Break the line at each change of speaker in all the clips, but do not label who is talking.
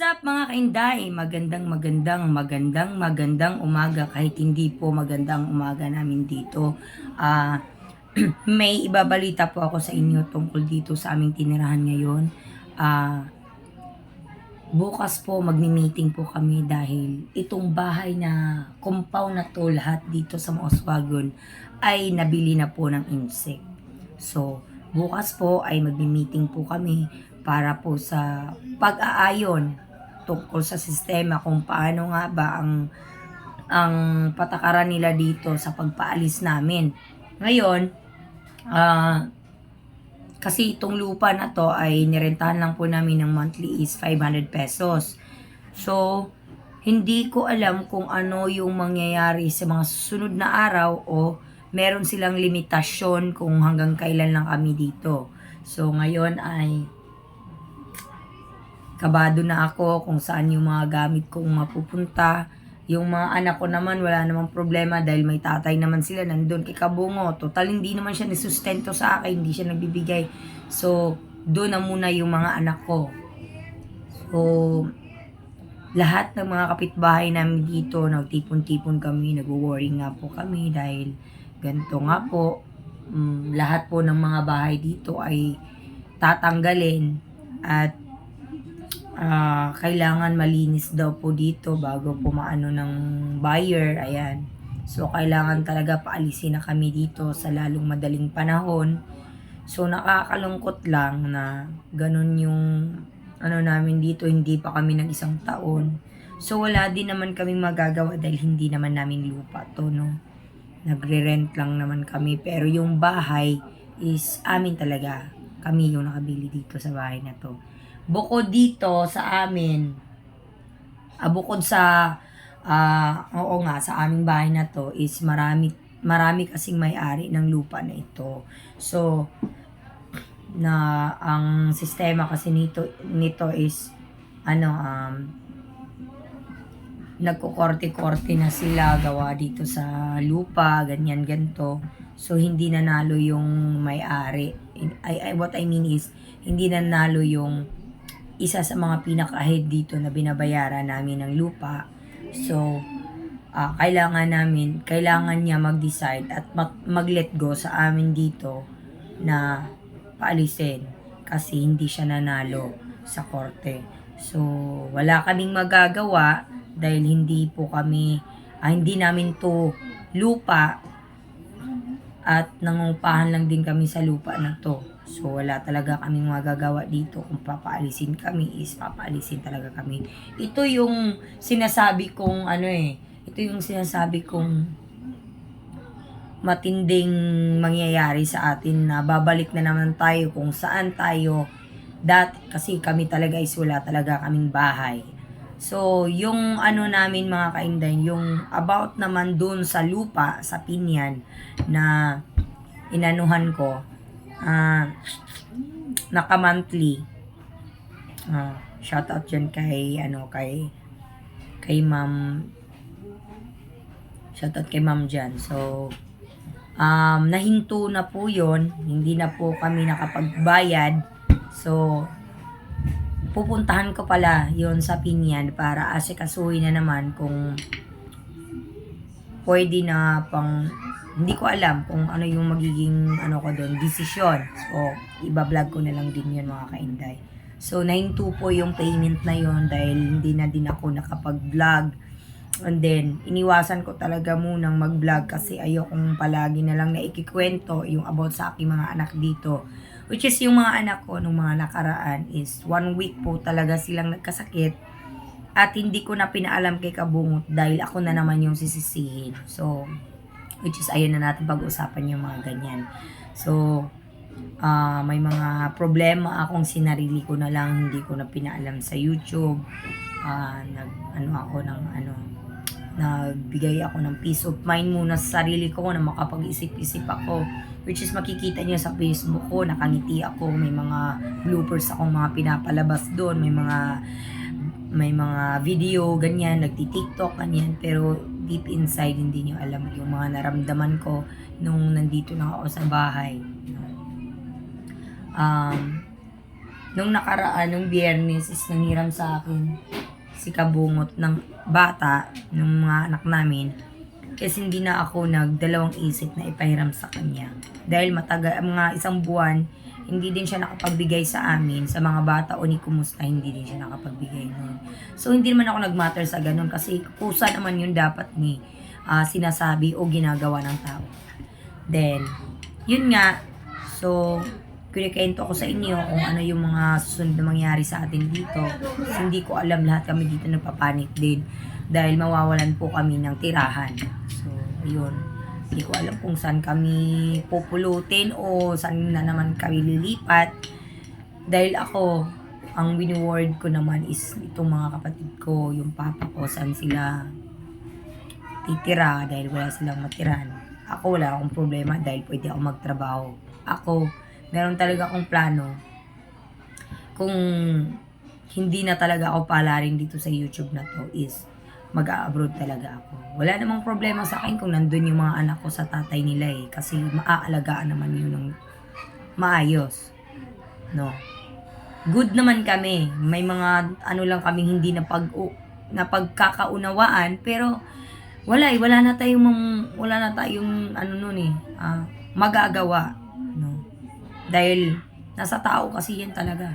What's up mga kainday? Magandang magandang magandang magandang umaga kahit hindi po magandang umaga namin dito. Ah may ibabalita po ako sa inyo tungkol dito sa aming tinirahan ngayon. Ah bukas po magmi-meeting po kami dahil itong bahay na compound na to lahat dito sa Moswagon ay nabili na po ng insect. So, bukas po ay magmi-meeting po kami para po sa pag-aayon tungkol sa sistema kung paano nga ba ang ang patakaran nila dito sa pagpaalis namin. Ngayon, ah kasi itong lupa na to ay nirentahan lang po namin ng monthly is 500 pesos. So, hindi ko alam kung ano yung mangyayari sa mga susunod na araw o meron silang limitasyon kung hanggang kailan lang kami dito. So, ngayon ay kabado na ako kung saan yung mga gamit kong mapupunta. Yung mga anak ko naman, wala namang problema dahil may tatay naman sila nandun kay Kabungo. Total, hindi naman siya nisustento sa akin, hindi siya nagbibigay. So, doon na muna yung mga anak ko. So, lahat ng mga kapitbahay namin dito, nagtipon-tipon kami, nag-worry nga po kami dahil ganito nga po, mm, lahat po ng mga bahay dito ay tatanggalin at ah, kailangan malinis daw po dito bago po maano ng buyer, ayan. So, kailangan talaga paalisin na kami dito sa lalong madaling panahon. So, nakakalungkot lang na ganun yung ano namin dito, hindi pa kami ng isang taon. So, wala din naman kami magagawa dahil hindi naman namin lupa to, no? Nagre-rent lang naman kami. Pero yung bahay is amin talaga. Kami yung nakabili dito sa bahay na to. Bukod dito sa amin, ah, bukod sa, ah, oo nga, sa aming bahay na to is marami, marami kasing may-ari ng lupa na ito. So, na ang sistema kasi nito nito is ano um nagkukorte-korte na sila gawa dito sa lupa, ganyan ganto. So hindi nanalo yung may-ari. I, I, what I mean is hindi nanalo yung isa sa mga pinaka-head dito na binabayaran namin ng lupa. So ah, kailangan namin, kailangan niya mag-decide at mag, mag-let go sa amin dito na paalisin kasi hindi siya nanalo sa korte. So, wala kaming magagawa dahil hindi po kami, ah, hindi namin to lupa at nangungupahan lang din kami sa lupa na to. So, wala talaga kaming magagawa dito kung papaalisin kami is papaalisin talaga kami. Ito yung sinasabi kong ano eh, ito yung sinasabi kong matinding mangyayari sa atin na babalik na naman tayo kung saan tayo dati kasi kami talaga is wala talaga kaming bahay. So, yung ano namin mga kainday, yung about naman dun sa lupa, sa pinyan, na inanuhan ko, ah, naka-monthly. Ah, shout out dyan kay, ano, kay, kay ma'am, shout out kay ma'am dyan. So, um, nahinto na po yon hindi na po kami nakapagbayad. So, pupuntahan ko pala yon sa Pinyan para asikasuhin na naman kung pwede na pang hindi ko alam kung ano yung magiging ano ko doon, desisyon. So, iba-vlog ko na lang din yun mga kainday. So, nahinto po yung payment na yon dahil hindi na din ako nakapag-vlog. And then, iniwasan ko talaga munang mag-vlog kasi ayokong palagi na lang na ikikwento yung about sa aking mga anak dito. Which is yung mga anak ko nung mga nakaraan is one week po talaga silang nagkasakit at hindi ko na pinaalam kay Kabungot dahil ako na naman yung sisisihin. So, which is ayun na natin pag-usapan yung mga ganyan. So, ah may mga problema akong sinarili ko na lang, hindi ko na pinaalam sa YouTube. Ah, nag, ano ako ng ano, nagbigay ako ng peace of mind muna sa sarili ko na makapag-isip-isip ako. Which is makikita niyo sa Facebook ko, nakangiti ako, may mga bloopers akong mga pinapalabas doon, may mga may mga video, ganyan, nagti-tiktok, ganyan, pero deep inside, hindi niyo alam yung mga naramdaman ko nung nandito na ako sa bahay. Um, nung nakaraan, nung biyernes, is nangiram sa akin si kabungot ng bata, ng mga anak namin. Kasi hindi na ako nagdalawang isip na ipahiram sa kanya. Dahil matagal, mga isang buwan, hindi din siya nakapagbigay sa amin, sa mga bata o ni kumusta, hindi din siya nakapagbigay nun. So, hindi naman ako nagmatter sa ganun kasi kusa naman yun dapat ni ah, sinasabi o ginagawa ng tao. Then, yun nga, so, kinikento ko sa inyo kung ano yung mga susunod na mangyari sa atin dito. Kasi hindi ko alam lahat kami dito nagpapanik din dahil mawawalan po kami ng tirahan. So, yun. Hindi ko alam kung saan kami pupulutin o saan na naman kami lilipat. Dahil ako, ang wini-word ko naman is itong mga kapatid ko, yung papa ko, saan sila titira dahil wala silang matiran. Ako wala akong problema dahil pwede ako magtrabaho. Ako, meron talaga akong plano kung hindi na talaga ako palaring dito sa YouTube na to is mag-abroad talaga ako. Wala namang problema sa akin kung nandun yung mga anak ko sa tatay nila eh. Kasi maaalagaan naman yun ng maayos. No. Good naman kami. May mga ano lang kaming hindi na pag na pagkakaunawaan pero wala eh, wala na tayong mam- wala na tayong ano nun eh, ah, magagawa, no. Dahil nasa tao kasi yan talaga.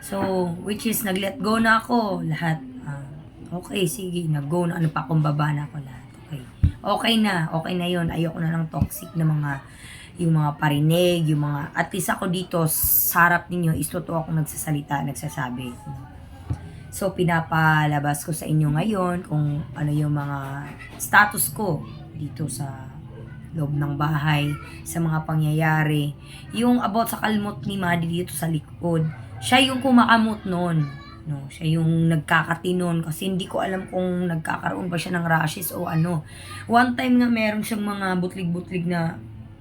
So, which is nag-let go na ako lahat. Okay, sige, nag-go na ano pa kumbaba na ako lahat. Okay. Okay na, okay na 'yon. Ayoko na ng toxic na mga yung mga parinig, yung mga at least ako dito sa harap ninyo is totoo akong nagsasalita, nagsasabi. So, pinapalabas ko sa inyo ngayon kung ano yung mga status ko dito sa loob ng bahay, sa mga pangyayari. Yung about sa kalmot ni Madi dito sa likod, siya yung kumakamot noon. No, siya yung nagkakati nun kasi hindi ko alam kung nagkakaroon ba siya ng rashes o ano. One time nga meron siyang mga butlig-butlig na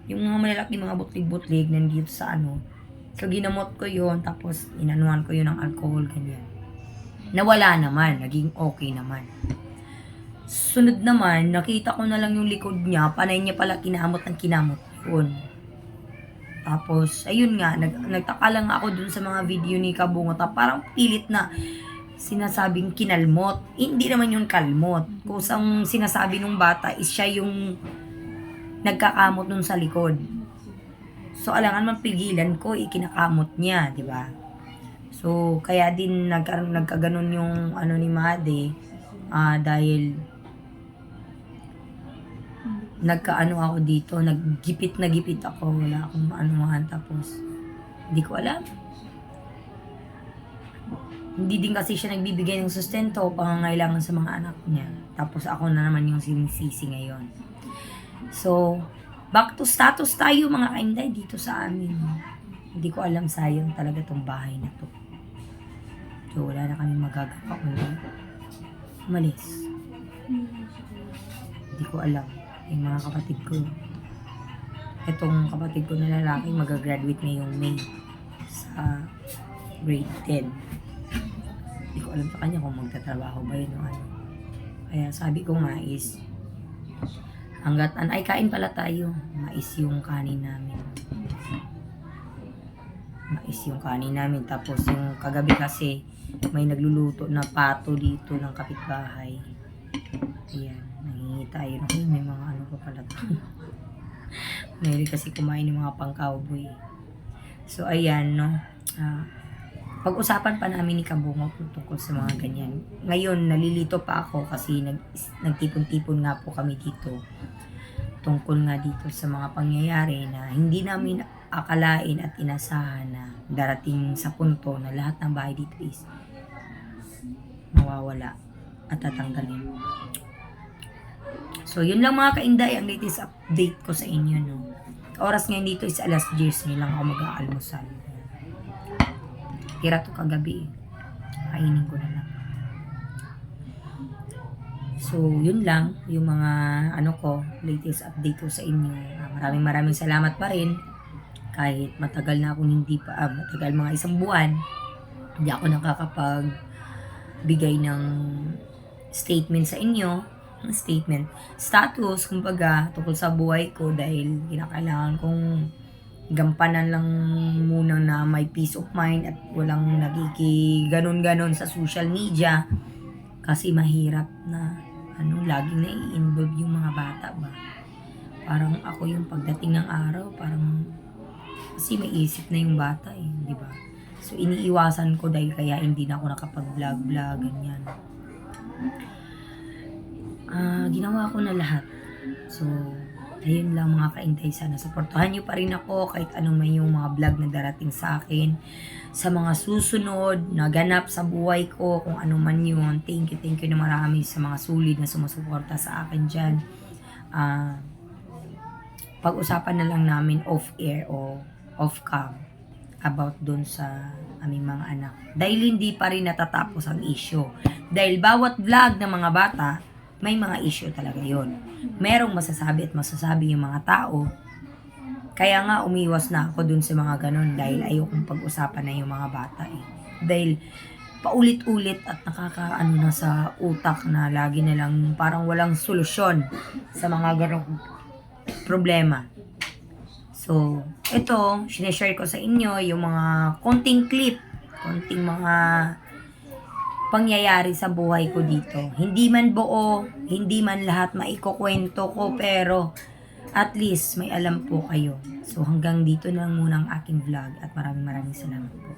yung mga malalaki mga butlig-butlig nandito sa ano. So, ginamot ko yon tapos inanuhan ko yun ng alcohol, ganyan nawala naman, naging okay naman. Sunod naman, nakita ko na lang yung likod niya, panay niya pala kinamot ng kinamot yun. Tapos, ayun nga, nag, nagtaka lang ako dun sa mga video ni Kabungot, na parang pilit na sinasabing kinalmot. Hindi naman yung kalmot. Kusang sinasabi nung bata is siya yung nagkakamot nun sa likod. So, alangan man pigilan ko, ikinakamot niya, di ba? So, kaya din nagkaroon nagkaganon yung ano ni Made ah dahil nagkaano ako dito, naggipit na gipit ako, wala akong maanuhan tapos hindi ko alam. Hindi din kasi siya nagbibigay ng sustento o pangangailangan sa mga anak niya. Tapos ako na naman yung sinisisi ngayon. So, back to status tayo mga kainday dito sa amin. Hindi ko alam sayang talaga tong bahay na to. So, wala na kami magagawa kundi umalis. Hindi ko alam. Yung mga kapatid ko. Itong kapatid ko na lalaki magagraduate ngayong May sa grade 10. Hindi ko alam sa kanya kung magtatrabaho ba yun o ano. Kaya sabi ko nga is hanggat an ay kain pala tayo. Mais yung kanin namin. Mais yung kanin namin. Tapos yung kagabi kasi may nagluluto na pato dito ng kapitbahay. Ayan, nangingi tayo. Naku, may mga ano pa pala to. may kasi kumain ng mga pang-cowboy. So, ayan, no. Ah, pag-usapan pa namin ni Kabungo tungkol sa mga ganyan. Ngayon, nalilito pa ako kasi nag, nagtipon-tipon nga po kami dito tungkol nga dito sa mga pangyayari na hindi namin akalain at inasahan na darating sa punto na lahat ng bahay dito is mawawala at tatanggalin. So, yun lang mga kainday, ang latest update ko sa inyo, no. Oras ngayon dito is alas 10, ngayon lang ako mag-aalmusal. Tira to kagabi, eh. Kainin ko na lang. So, yun lang, yung mga, ano ko, latest update ko sa inyo. Maraming maraming salamat pa rin. Kahit matagal na akong hindi pa, ah, matagal mga isang buwan, hindi ako nakakapag bigay ng statement sa inyo. Statement. Status, kumbaga, tungkol sa buhay ko dahil kinakailangan kong gampanan lang muna na may peace of mind at walang nagiki ganon-ganon sa social media. Kasi mahirap na ano laging nai-involve yung mga bata ba? Parang ako yung pagdating ng araw parang kasi may isip na yung bata eh di ba? So iniiwasan ko dahil kaya hindi na ako nakapag-vlog-vlog ganyan ah ginawa ko na lahat. So ayun lang mga kaintay sana supportahan nyo pa rin ako kahit anong may yung mga vlog na darating sa akin. Sa mga susunod na ganap sa buhay ko kung ano man yun thank you thank you na marami sa mga sulit na sumusuporta sa akin dyan. Ah pag-usapan na lang namin off air o off cam about dun sa aming mga anak. Dahil hindi pa rin natatapos ang issue. Dahil bawat vlog ng mga bata may mga issue talaga yon merong masasabi at masasabi yung mga tao kaya nga umiwas na ako dun sa mga ganun dahil ayokong pag-usapan na yung mga bata eh. Dahil paulit-ulit at nakakaano na sa utak na lagi na lang parang walang solusyon sa mga ganong problema. So, ito, sineshare ko sa inyo yung mga konting clip, konting mga pangyayari sa buhay ko dito. Hindi man buo, hindi man lahat maikukwento ko, pero at least may alam po kayo. So hanggang dito na lang muna ang aking vlog at maraming maraming salamat po.